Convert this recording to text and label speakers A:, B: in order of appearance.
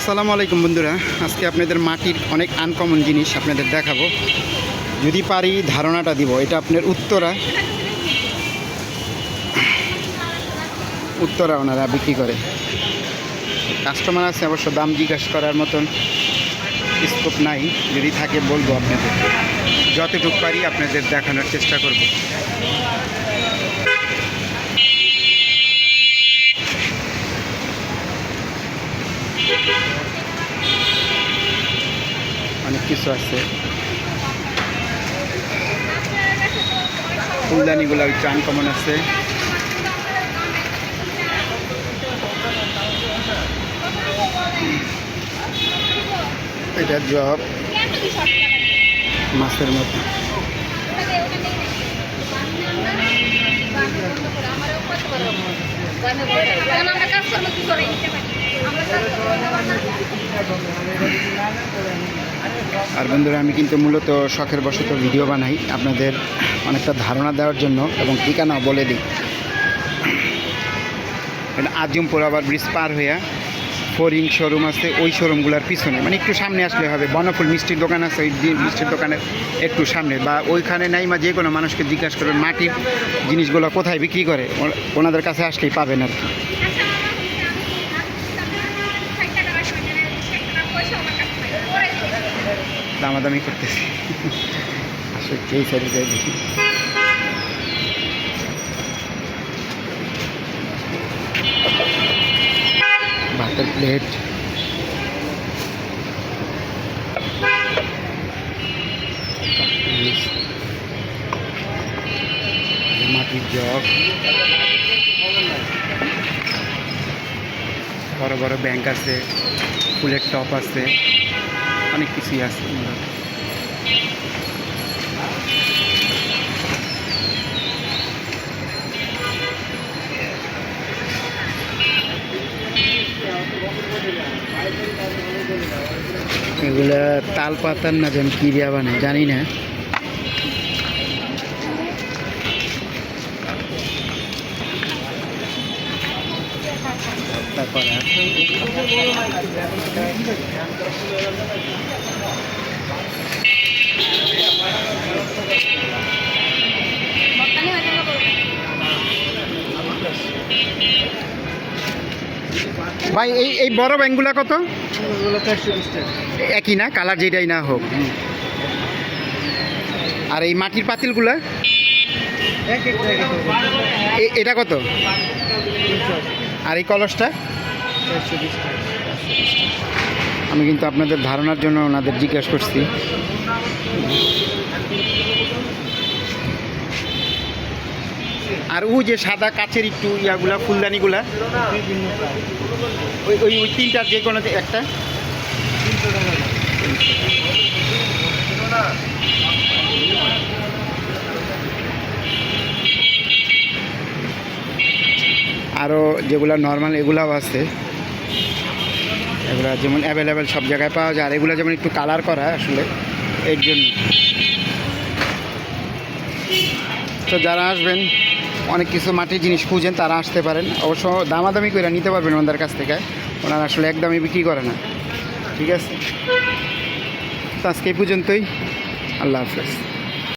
A: আসসালামু আলাইকুম বন্ধুরা। আজকে আপনাদের মাটির অনেক আনকমন জিনিস আপনাদের দেখাবো। যদি পারি ধারণাটা দিব, এটা আপনার উত্তরা। উত্তরা ওনারা বিক্রি করে। কাস্টমার আছে অবশ্য, দাম জিজ্ঞাসা করার মতন স্কোপ নাই। যদি থাকে বলব আপনাদের। যতটুকু পারি আপনাদের দেখানোর চেষ্টা করব। অনেক কিছু আছে। ফুলদানিগুলো একটু আনকমন আছে। এটা জব। মাছের মতো।
B: আমরা কাজ করব কি করে আমরা কাজ
A: আর বন্ধুরা, আমি কিন্তু মূলত শখের বশত ভিডিও বানাই আপনাদের অনেকটা ধারণা দেওয়ার জন্য এবং ঠিকানা বলে দিই। আজমপুর আবার ব্রিজ পার হইয়া ফোরিং শোরুম আছে, ওই শোরুমগুলোর পিছনে। মানে একটু সামনে আসলে হবে, বনফুল মিষ্টির দোকান আছে, ওই মিষ্টির দোকানের একটু সামনে। বা ওইখানে নাই বা যে কোনো মানুষকে জিজ্ঞাসা করবেন মাটির জিনিসগুলো কোথায় বিক্রি করে, ওনাদের কাছে আসলেই পাবেন আর কি। দামাদামি করতেছি। আসলে যেই সাইডে যাই দেখি। ভাতের প্লেট মাটির জগ। বড় বড় ব্যাংক আছে, ফুলের টপ আছে। অনেক কিছুই আছে এগুলা তাল পাতার না যেন কি দেওয়া বানায় জানি না। করা ভাই এই এই বড় ব্যাংকগুলা কত? একই না? কালার যেটাই না হোক। আর এই মাটির পাতিলগুলা? এটা কত? আর এই কলসটা? আমি কিন্তু আপনাদের ধারণার জন্য ওনাদের জিজ্ঞেস করছি। আর ও যে সাদা কাচের একটু ইয়াগুলা, ফুলদানিগুলা, ওই ওই ওই তিনটার যে কোনো একটা। আরও যেগুলো নর্মাল এগুলাও আছে। এগুলা যেমন অ্যাভেলেবেল সব জায়গায় পাওয়া যায়। আর এগুলো যেমন একটু কালার করা আসলে, এর জন্য। তো যারা আসবেন অনেক কিছু মাটির জিনিস খুঁজেন, তারা আসতে পারেন। অবশ্য দামাদামি করে নিতে পারবেন ওনাদের কাছ থেকে। ওনারা আসলে একদমই বিক্রি করে না। ঠিক আছে? আজকে এই পর্যন্তই। আল্লাহ হাফেজ।